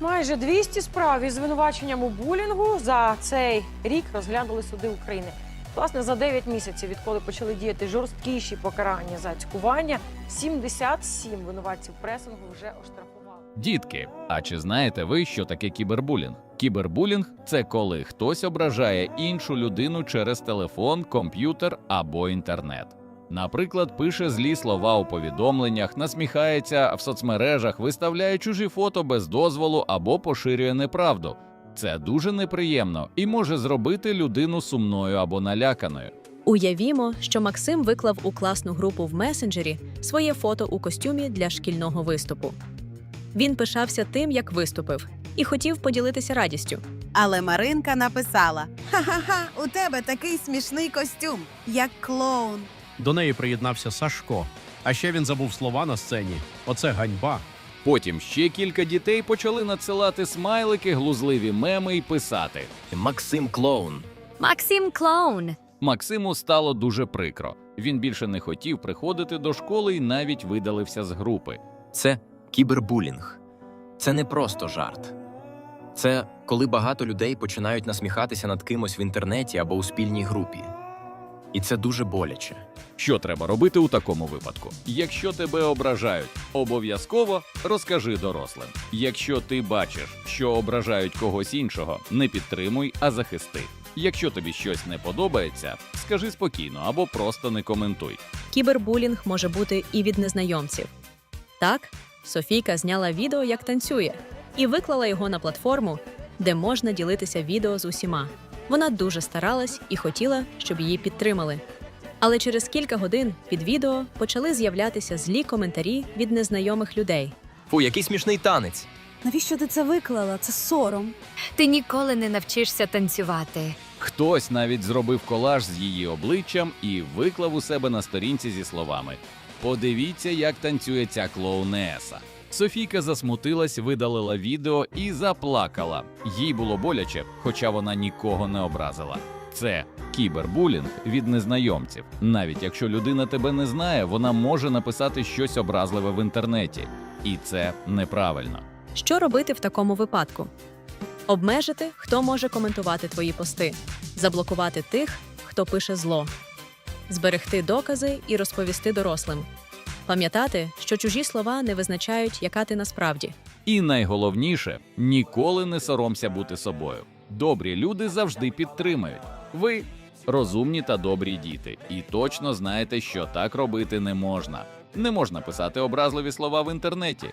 Майже 200 справ із звинуваченням у булінгу за цей рік розглянули суди України. Власне, за 9 місяців, відколи почали діяти жорсткіші покарання за цькування, 77 винуватців пресингу вже оштрафували. Дітки, а чи знаєте ви, що таке кібербулінг? Кібербулінг це коли хтось ображає іншу людину через телефон, комп'ютер або інтернет. Наприклад, пише злі слова у повідомленнях, насміхається в соцмережах, виставляє чужі фото без дозволу або поширює неправду. Це дуже неприємно і може зробити людину сумною або наляканою. Уявімо, що Максим виклав у класну групу в месенджері своє фото у костюмі для шкільного виступу. Він пишався тим, як виступив, і хотів поділитися радістю. Але Маринка написала: Ха-ха-ха, у тебе такий смішний костюм, як клоун. До неї приєднався Сашко. А ще він забув слова на сцені. Оце ганьба. Потім ще кілька дітей почали надсилати смайлики, глузливі меми і писати. Максим Клоун. Максим Клоун. Максиму стало дуже прикро. Він більше не хотів приходити до школи і навіть видалився з групи. Це кібербулінг. Це не просто жарт. Це коли багато людей починають насміхатися над кимось в інтернеті або у спільній групі. І це дуже боляче. Що треба робити у такому випадку? Якщо тебе ображають, обов'язково розкажи дорослим. Якщо ти бачиш, що ображають когось іншого, не підтримуй, а захисти. Якщо тобі щось не подобається, скажи спокійно або просто не коментуй. Кібербулінг може бути і від незнайомців. Так, Софійка зняла відео, як танцює, і виклала його на платформу, де можна ділитися відео з усіма. Вона дуже старалась і хотіла, щоб її підтримали. Але через кілька годин під відео почали з'являтися злі коментарі від незнайомих людей. Фу, який смішний танець. Навіщо ти це виклала? Це сором. Ти ніколи не навчишся танцювати. Хтось навіть зробив колаж з її обличчям і виклав у себе на сторінці зі словами: Подивіться, як танцює ця клоунеса. Софійка засмутилась, видалила відео і заплакала. Їй було боляче, хоча вона нікого не образила. Це кібербулінг від незнайомців. Навіть якщо людина тебе не знає, вона може написати щось образливе в інтернеті, і це неправильно. Що робити в такому випадку? Обмежити, хто може коментувати твої пости, заблокувати тих, хто пише зло, зберегти докази і розповісти дорослим. Пам'ятати, що чужі слова не визначають, яка ти насправді. І найголовніше ніколи не соромся бути собою. Добрі люди завжди підтримають. Ви розумні та добрі діти, і точно знаєте, що так робити не можна. Не можна писати образливі слова в інтернеті.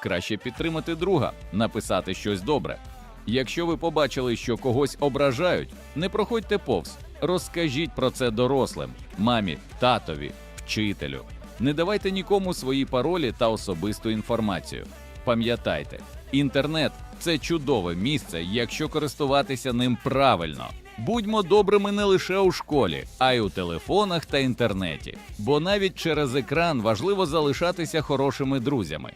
Краще підтримати друга, написати щось добре. Якщо ви побачили, що когось ображають, не проходьте повз. Розкажіть про це дорослим, мамі, татові, вчителю. Не давайте нікому свої паролі та особисту інформацію. Пам'ятайте, інтернет це чудове місце, якщо користуватися ним правильно. Будьмо добрими не лише у школі, а й у телефонах та інтернеті. Бо навіть через екран важливо залишатися хорошими друзями.